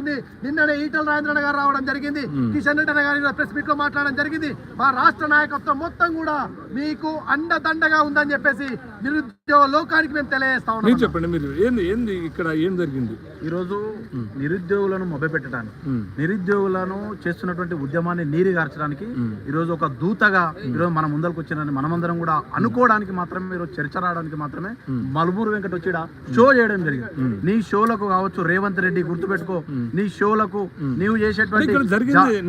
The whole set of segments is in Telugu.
నిన్ననే ఈటల రాజేంద్ర గారు రావడం జరిగింది. కిషన్ రెడ్డి గారి ప్రెస్ మీట్లో మాట్లాడడం జరిగింది. మా రాష్ట్ర నాయకత్వం మొత్తం కూడా మీకు అండదండగా ఉందని చెప్పేసి నిరుద్యోగ లోకానికి మేము తెలియజేస్తా మీరు ఉన్నాం చెప్పండి మీరు ఏంది ఏంది ఇక్కడ ఏం జరిగింది? ఈరోజు నిరుద్యోగులను మొదలుపెట్టడానికి. నిరుద్యోగులను చేస్తున్నటువంటి ఉద్యమాన్ని నీరుగార్చడానికి ఈరోజు ఒక దూతగా ఈరోజు మన ముందరకు వచ్చిన మనమందరం కూడా అనుకోవడానికి మాత్రమే ఈరోజు చర్చ రావడానికి మాత్రమే మలుమూరు వెంకట వచ్చి షో చేయడం జరిగింది. నీ షోలకు కావచ్చు రేవంత్ రెడ్డి గుర్తుపెట్టుకో. నీ షోలకు నీవు చేసేటువంటి ఇక్కడ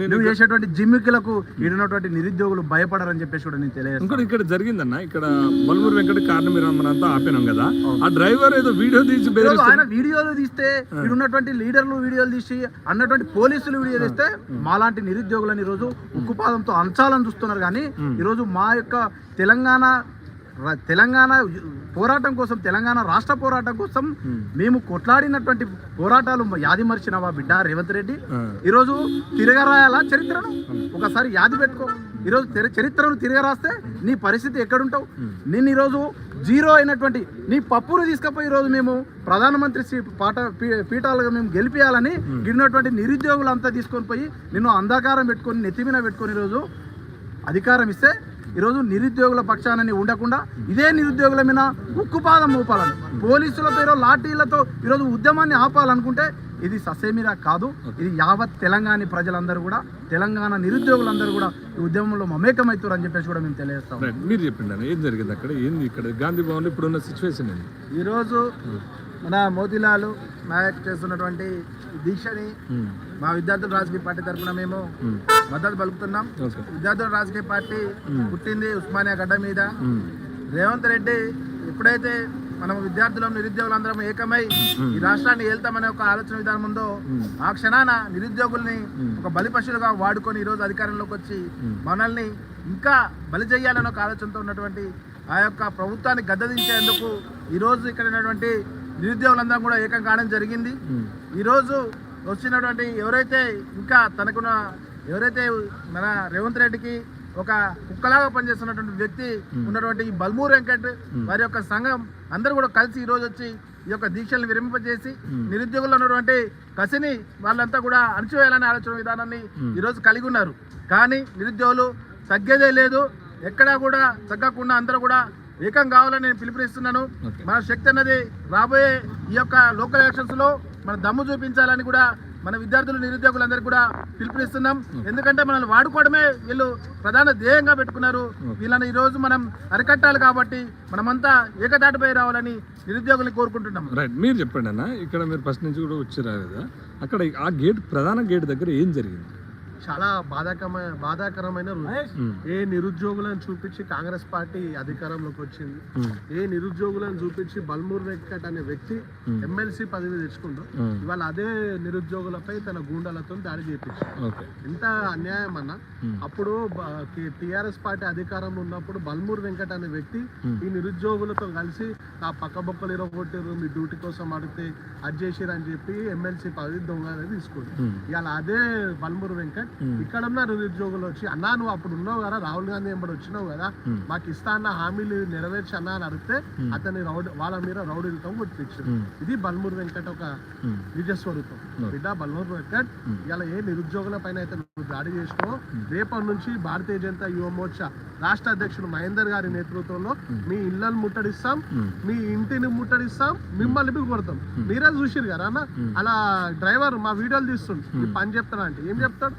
నువ్వు చేసేటువంటి జిమ్మికులకు ఈడున్నటువంటి నిరుద్యోగులు భయపడారని చెప్పేసి కూడా నేను తెలియజేస్తాను ఇంకోటి ఇక్కడ జరిగిందన్న ఇక్కడ బల్మూరు వెంకట కారణం మీరు మనంతా ఆపినాం కదా ఆ. డ్రైవర్ ఏదో వీడియో తీసి. ఆయన వీడియోలు తీస్తే ఇక్కడున్నటువంటి లీడర్లు వీడియోలు తీసి అన్నటువంటి పోలీసులు వీడియో తీస్తే మాలాంటి నిరుద్యోగులను ఈరోజు ఉక్కుపాదంతో అంచాలని చూస్తున్నారు. కానీ ఈరోజు మా యొక్క తెలంగాణ తెలంగాణ పోరాటం కోసం తెలంగాణ రాష్ట్ర పోరాటం కోసం మేము. కొట్లాడినటువంటి పోరాటాలు యాది మర్చినవా బిడ్డ రేవంత్ రెడ్డి. ఈరోజు తిరగరాయాలా చరిత్రను? ఒకసారి యాది పెట్టుకో. ఈరోజు తెర- చరిత్రను తిరగరాస్తే నీ పరిస్థితి ఎక్కడుంటావు? నేను ఈరోజు జీరో అయినటువంటి నీ పప్పును తీసుకుపోయి ఈరోజు మేము ప్రధానమంత్రి శ్రీ పాట పీఠాలుగా మేము గెలిపించాలని గిడినటువంటి నిరుద్యోగులంతా తీసుకొని పోయి నిన్ను అంధకారం పెట్టుకొని నెత్తి మీద పెట్టుకొని ఈరోజు అధికారం ఇస్తే ఈరోజు నిరుద్యోగుల పక్షానని ఉండకుండా ఇదే నిరుద్యోగుల మీద ఉక్కుపాదం మోపాలని. పోలీసుల పేరు లాఠీలతో ఈరోజు ఉద్యమాన్ని ఆపాలనుకుంటే ఇది ససేమిరా కాదు. ఇది యావత్ తెలంగాణ ప్రజలందరూ కూడా తెలంగాణ నిరుద్యోగులందరూ కూడా ఈ ఉద్యమంలో మమేకమవుతారు అని చెప్పేసి కూడా మేము తెలియజేస్తాం. మీరు చెప్పండి ఏం జరిగింది అక్కడ? ఏంది ఇక్కడ? గాంధీ ఇప్పుడున్న సిచ్యువేషన్ ఏంది? ఈరోజు మన మోతీలాల్ నాయక్ చేస్తున్నటువంటి దీక్షని మా విద్యార్థుల రాజకీయ పార్టీ తరఫున మేము మద్దతు పలుకుతున్నాం. విద్యార్థుల రాజకీయ పార్టీ పుట్టింది ఉస్మానియా గడ్డ మీద. రేవంత్ రెడ్డి ఎప్పుడైతే మనం విద్యార్థులం నిరుద్యోగులందరం ఏకమై ఈ రాష్ట్రాన్ని ఏళ్తామనే ఒక ఆలోచన విధానం ఉందో ఆ క్షణాన నిరుద్యోగుల్ని ఒక బలి పశువులుగా వాడుకొని ఈరోజు అధికారంలోకి వచ్చి మనల్ని ఇంకా బలి చేయాలనే ఒక ఆలోచనతో ఉన్నటువంటి ఆ యొక్క ప్రభుత్వాన్ని గద్దదించేందుకు ఈరోజు ఇక్కడ ఉన్నటువంటి నిరుద్యోగులందరం కూడా ఏకం కావడం జరిగింది. ఈరోజు వచ్చినటువంటి ఎవరైతే ఇంకా తనకున్న ఎవరైతే మన రేవంత్ రెడ్డికి ఒక కుక్కలాగా పనిచేస్తున్నటువంటి వ్యక్తి ఉన్నటువంటి ఈ బల్మూర్ వెంకట్ వారి యొక్క సంఘం అందరూ కూడా కలిసి ఈ రోజు వచ్చి ఈ యొక్క దీక్షలను విరమింపజేసి నిరుద్యోగుల్లో ఉన్నటువంటి కసిని వాళ్ళంతా కూడా అణచివేయాలనే ఆలోచన విధానాన్ని ఈ రోజు కలిగి ఉన్నారు. కానీ నిరుద్యోగులు తగ్గేదే లేదు. ఎక్కడా కూడా తగ్గకుండా అందరూ కూడా ఏకం కావాలని నేను పిలుపునిస్తున్నాను. మన శక్తి అన్నది రాబోయే ఈ యొక్క లోకల్ ఎలక్షన్స్లో మన దమ్ము చూపించాలని కూడా మన విద్యార్థులు నిరుద్యోగులందరికీ కూడా పిలుపునిస్తున్నాం. ఎందుకంటే మనల్ని వాడుకోవడమే వీళ్ళు ప్రధాన ధ్యేయంగా పెట్టుకున్నారు. వీళ్ళని ఈ రోజు మనం అరికట్టాలి కాబట్టి మనమంతా ఏకదాటిపై రావాలని నిరుద్యోగుల్ని కోరుకుంటున్నాం. రైట్ మీరు చెప్పండి అన్న ఇక్కడ మీరు ఫస్ట్ నుంచి కూడా వచ్చారు కదా అక్కడ ఆ గేట్ ప్రధాన గేట్ దగ్గర ఏం జరిగింది? చాలా బాధాకరమైన బాధాకరమైన రోజు. ఏ నిరుద్యోగులను చూపించి కాంగ్రెస్ పార్టీ అధికారంలోకి వచ్చింది. ఏ నిరుద్యోగులను చూపించి బల్మూర్ వెంకట్ అనే వ్యక్తి ఎమ్మెల్సీ పదవి తెచ్చుకుంటూ ఇవాళ అదే నిరుద్యోగులపై తన గూండాలతో దాడి చేపించారు ఓకే. ఎంత అన్యాయం అన్న అప్పుడు టిఆర్ఎస్ పార్టీ అధికారంలో ఉన్నప్పుడు బల్మూర్ వెంకట్ అనే వ్యక్తి ఈ నిరుద్యోగులతో కలిసి నా పక్క బొక్కలు ఇరగొట్టారు మీ డ్యూటీ కోసం అడిగితే అది చేసిరు అని చెప్పి ఎమ్మెల్సీ పదవి దొంగ అనేది తీసుకుంది. ఇవాళ అదే బల్మూర్ వెంకట్ ఇక్కడ ఉన్న నిరుద్యోగులు వచ్చి అన్నా నువ్వు అప్పుడు ఉన్నావు కదా రాహుల్ గాంధీ ఎంబడి వచ్చినావు కదా మాకు ఇస్తా అన్న హామీలు నెరవేర్చి అన్నా అని అడిగితే అతని రౌడ్ వాళ్ళ మీద రౌడీలతో కొట్టించారు ఇది బల్మూర్ వెంకట్ ఒక నిజ స్వరూపం బిడ్డ బల్మూర్ వెంకట్ ఇలా ఏ నిరుద్యోగుల పైన అయితే నువ్వు దాడి చేసినావో రేపటి నుంచి భారతీయ జనతా యువ మోర్చా రాష్ట్ర అధ్యక్షుడు మహేందర్ గారి నేతృత్వంలో మీ ఇళ్ళను ముట్టడిస్తాం మీ ఇంటిని ముట్టడిస్తాం మిమ్మల్ని బిగు కొడతాం మీరే చూసిరు కదా అన్న? అలా డ్రైవర్ మా వీడియోలు తీస్తుండు. ఈ పని చెప్తాను అంటే ఏం చెప్తాడు?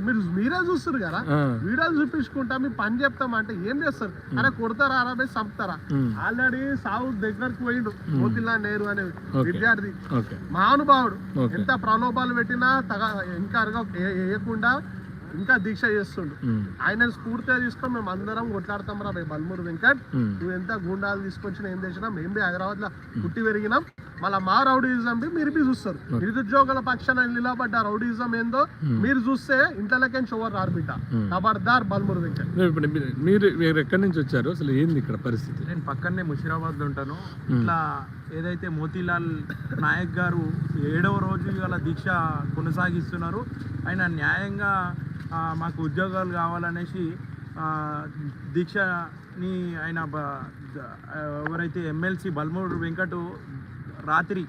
మీరు- మీరు చూస్తారు కదా? వీడియోలు చూపించుకుంటా మీ పని చెప్తాం అంటే ఏం చేస్తారు? అరే కొడతారా అరవై చంపుతారా? ఆల్రెడీ సాగు దగ్గరకు పోయిండు మోతిలాల్ నెహ్రూ అనే విద్యార్థి. మహానుభావుడు. ఎంత ప్రలోభాలు పెట్టినా తగ ఇంకా వేయకుండా ఇంకా దీక్ష చేస్తుండు. ఆయన స్ఫూర్తిగా తీసుకొని మేము అందరం కొట్లాడతాం రా బై బల్మూరు వెంకట్. నువ్వు ఎంత గుండాలు తీసుకొచ్చినా ఏం చేసినా మేము బి హైదరాబాద్లో పుట్టి పెరిగినాం. మళ్ళీ మా రౌడీజం బి మీరు బి చూస్తారు. నిరుద్యోగుల పక్షాన నిలబడ్డ రౌడీజం ఏందో మీరు చూస్తే ఇంట్లోకే షోవర్ రారు బిడ్డ. ఖబర్దార్ బల్మూరు వెంకట్. మీరు ఎక్కడి నుంచి వచ్చారు? అసలు ఏంది ఇక్కడ పరిస్థితి? నేను పక్కనే ముషిరాబాద్లో ఉంటాను. ఇట్లా ఏదైతే మోతీలాల్ నాయక్ గారు ఏడవ రోజు ఇవాళ దీక్ష కొనసాగిస్తున్నారు ఆయన న్యాయంగా మాకు ఉద్యోగాలు కావాలనేసి దీక్షని ఆయన బ- ఎవరైతే ఎమ్మెల్సీ బల్మూరు వెంకటు రాత్రి